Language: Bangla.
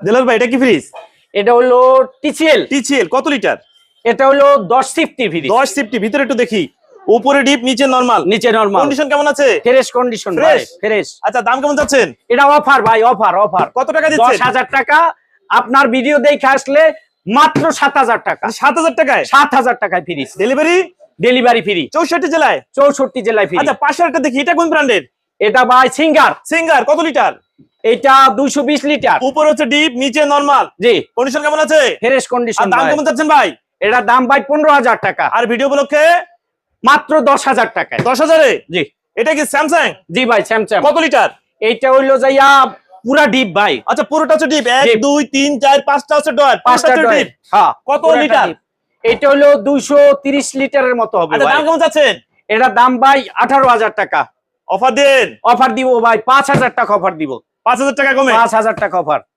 দেলার ভাই এটা কি ফ্রিজ এটা হলো টিসিএল টিচিএল কত লিটার এটা হলো দশ সিফটি ফ্রিজ দশ সিফটি ভিতরে একটু দেখি। উপরে ডিপ নিচে নরমাল নিচে নরমাল কন্ডিশন কেমন আছে? Fresh condition Fresh? ফ্রেশ আচ্ছা দাম কেমন যাচ্ছেন এটা অফার ভাই অফার অফার কত টাকা দিচ্ছেন? হাজার টাকা। আপনার ভিডিও দেখে আসলে মাত্র সাত হাজার টাকা। সাত হাজার টাকায়? সাত হাজার টাকায় ফ্রিজ ডেলিভারি ডেলিভারি ফ্রি চৌষট্টি জেলায়? চৌষট্টি জেলায় ফ্রি আচ্ছা পাঁচশো একটা দেখি এটা কোন ব্র্যান্ডের এটা ভাই সিঙ্গার সিঙ্গার কত লিটার এটা দুইশো বিশ লিটার। উপরে হচ্ছে ডিপ নিচে নরমাল। জি। কন্ডিশন কেমন আছে? ফ্রেশ কন্ডিশন দাম কেমন যাচ্ছেন ভাই? এটা দাম ভাই পনেরো হাজার টাকা। আর ভিডিও উপলক্ষে? মাত্র দশ হাজার টাকায়। দশ হাজারে? জি। এটা কি স্যামসাং জি ভাই স্যামসাং কত লিটার? এইটা হইল যাইয়া পুরা ডিপ ভাই। আচ্ছা পুরোটা হচ্ছে ডিপ। এক Deep। দুই তিন চার পাঁচটা হচ্ছে ডয়ার পাঁচটা ডিপ। হ্যাঁ। কত লিটার? এটা হলো দুইশো তিরিশ লিটারের মতো হবে আচ্ছা ভাই। দাম কেমন যাচ্ছেন এটা দাম ভাই আঠারো হাজার টাকা। অফার দেন। অফার দিব ভাই পাঁচ হাজার টাকা অফার দিব। পাঁচ হাজার টাকা কমে? পাঁচ হাজার টাকা অফার